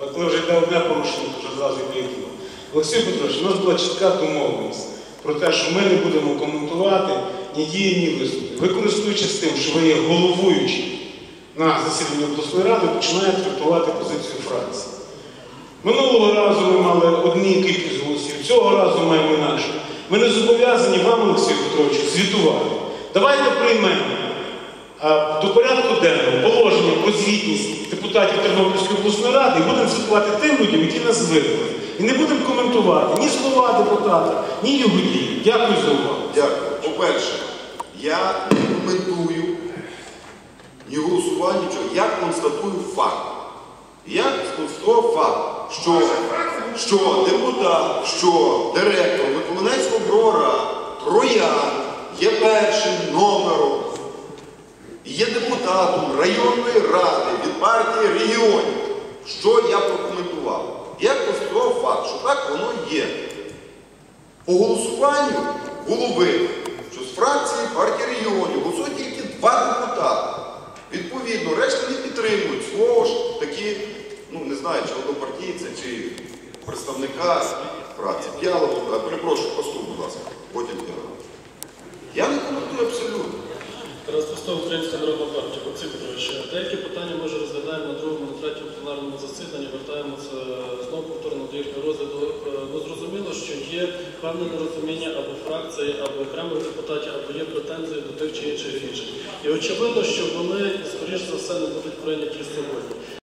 Але коли вже йде одне порушення, то вже зразу йде друге. Олексій Петрович, у нас була чітка домовленість про те, що ми не будемо коментувати ні дії, ні виступи. Ви користуючись тим, що ви є головуючий на засіданні обласної ради, починаєте трактувати позицію фракції. Минулого разу ми мали одні кількість голосів, цього разу маємо інакше. Ми не зобов'язані вам, Олексію Петровичу, звітувати. Давайте приймемо до порядку денного звітність депутатів Тернопільської обласної ради і будемо звітувати тим людям, які нас вибрали. І не будемо коментувати ні слова депутата, ні його дії. Дякую за увагу. Дякую. По-перше, я не коментую ні голосування, нічого. Я констатую факт. Я констатував факт, що, що депутат, що директор Миколинецького брора Троян є першим номером є депутатом районної ради від партії регіонів. Що я прокоментував? Я констатував факт, що так воно є. По голосуванню було видно, що з фракції партії регіонів голосує тільки два депутати. Відповідно, решта не підтримують свого ж таки, ну не знаю, чи однопартійця, чи представника фракції. П'яло, перепрошую, поступ, будь ласка, потім п'яло. Я не коментую абсолютно. Тарас Пустов, Українська народна партія. Олексій Петрович, деякі питання ми вже розглядаємо на другому, на третьому пленарному засіданні, вертаємося знову повторно до їхнього розгляду. Е, Ну, зрозуміло, що є певне нерозуміння або фракції, або окремих депутатів, або є претензії до тих чи інших рішень. І очевидно, що вони, скоріш за все, не будуть прийняті сьогодні.